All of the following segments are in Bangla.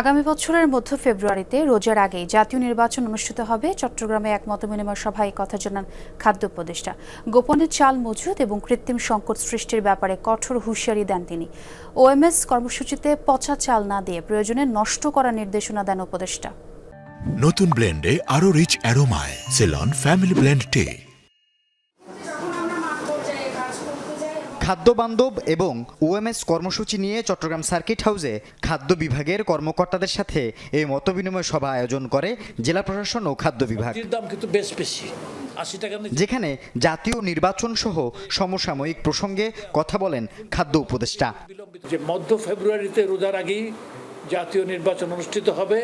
আগামী বছরের মধ্য ফেব্রুয়ারিতে রোজার আগেই জাতীয় নির্বাচন অনুষ্ঠিত হবে। চট্টগ্রামে এক মতবিনিময় সভায় কথা জানান খাদ্য উপদেষ্টা। গোপনে চাল মজুদ এবং কৃত্রিম সংকট সৃষ্টির ব্যাপারে কঠোর হুঁশিয়ারি দেন তিনি। ওএমএস কর্মসূচিতে পচা চাল না দিয়ে প্রয়োজনে নষ্ট করার নির্দেশনা দেন উপদেষ্টা। নতুন ব্লেন্ডে আরও rich অ্যারোমায়। Ceylon family blend tea. খাদ্য বান্ধব এবং ওএমএস কর্মসূচি নিয়ে চট্টগ্রাম সার্কিট হাউসে খাদ্য বিভাগের কর্মকর্তাদের সাথে এই মতবিনিময় সভা আয়োজন করে জেলা প্রশাসন ও খাদ্য বিভাগ। দাম কিন্তু বেশ বেশি। যেখানে জাতীয় নির্বাচন সহ সমসাময়িক প্রসঙ্গে কথা বলেন খাদ্য উপদেষ্টা। যে মধ্য ফেব্রুয়ারিতে রোজার আগেই জাতীয় নির্বাচন অনুষ্ঠিত হবে।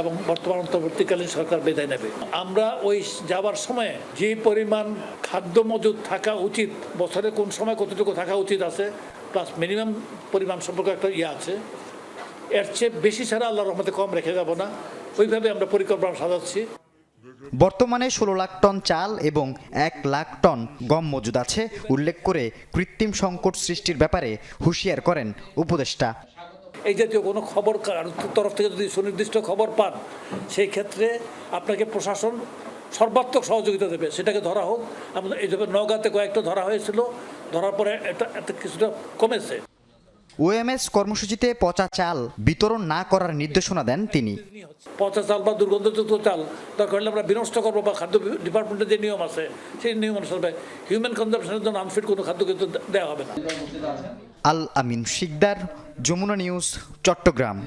এবং বর্তমান অন্তর্বর্তীকালীন সরকার বিদায় নেবে। আমরা ওই যাবার সময়ে যে পরিমাণ খাদ্য মজুদ থাকা উচিত, বছরে কোন সময় কতটুকু থাকা উচিত আছে প্লাস মিনিমাম পরিমাণ সম্পর্কে একটা ইয়ে আছে, এর চেয়ে বেশি ছাড়া আল্লাহর রহমতে কম রেখে যাব না। ওইভাবে আমরা পরিকল্পনা সাজাচ্ছি। বর্তমানে ষোলো লাখ টন চাল এবং এক লাখ টন গম মজুদ আছে, উল্লেখ করে কৃত্রিম সংকট সৃষ্টির ব্যাপারে হুঁশিয়ার করেন উপদেষ্টা। এই জাতীয় কোনো খবর তরফ থেকে যদি সুনির্দিষ্ট খবর পান, সেই ক্ষেত্রে আপনাকে প্রশাসন সর্বাত্মক সহযোগিতা দেবে। সেটাকে ধরা হোক। আমাদের এইভাবে নগাতে কয়েকটা ধরা হয়েছিল, ধরার পরে এটা কিছুটা কমেছে। ওএমএস কর্মসূচিতে পচা চাল বিতরণ না করার নির্দেশনা দেন তিনি। পচা চাল বা দুর্গন্ধযুক্ত চাল দরকার হলে আমরা বিনষ্ট করব বা খাদ্য ডিপার্টমেন্টের যে নিয়ম আছে সেই নিয়ম অনুসারে হিউম্যান কনজামশনের জন্য আনফিট কোনো খাদ্য কিন্তু দেওয়া হবে না। আল আমিন শিকদার যমুনা নিউজ চট্টগ্রাম।